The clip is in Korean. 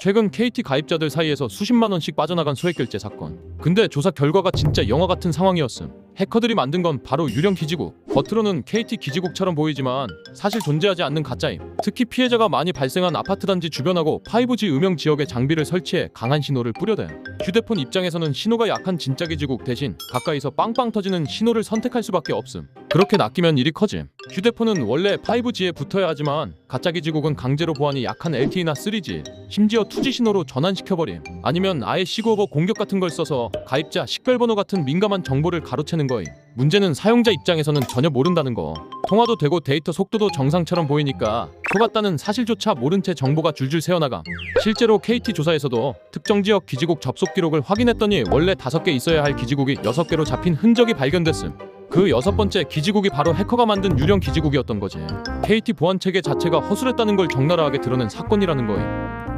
최근 KT 가입자들 사이에서 수십만 원씩 빠져나간 소액 결제 사건. 근데 조사 결과가 진짜 영화 같은 상황이었음. 해커들이 만든 건 바로 유령 기지국. 겉으로는 KT 기지국처럼 보이지만 사실 존재하지 않는 가짜임. 특히 피해자가 많이 발생한 아파트 단지 주변하고 5G 음영 지역에 장비를 설치해 강한 신호를 뿌려댄. 휴대폰 입장에서는 신호가 약한 진짜 기지국 대신 가까이서 빵빵 터지는 신호를 선택할 수밖에 없음. 그렇게 낚이면 일이 커짐. 휴대폰은 원래 5G에 붙어야 하지만 가짜 기지국은 강제로 보안이 약한 LTE나 3G, 심지어 2G 신호로 전환시켜버림. 아니면 아예 시그오버 공격 같은 걸 써서 가입자 식별번호 같은 민감한 정보를 가로채는 거임. 문제는 사용자 입장에서는 전혀 모른다는 거. 통화도 되고 데이터 속도도 정상처럼 보이니까 속았다는 사실조차 모른 채 정보가 줄줄 새어나감. 실제로 KT 조사에서도 특정 지역 기지국 접속 기록을 확인했더니 원래 다섯 개 있어야 할 기지국이 여섯 개로 잡힌 흔적이 발견됐음. 그 여섯 번째 기지국이 바로 해커가 만든 유령 기지국이었던 거지. KT 보안 체계 자체가 허술했다는 걸 적나라하게 드러낸 사건이라는 거임.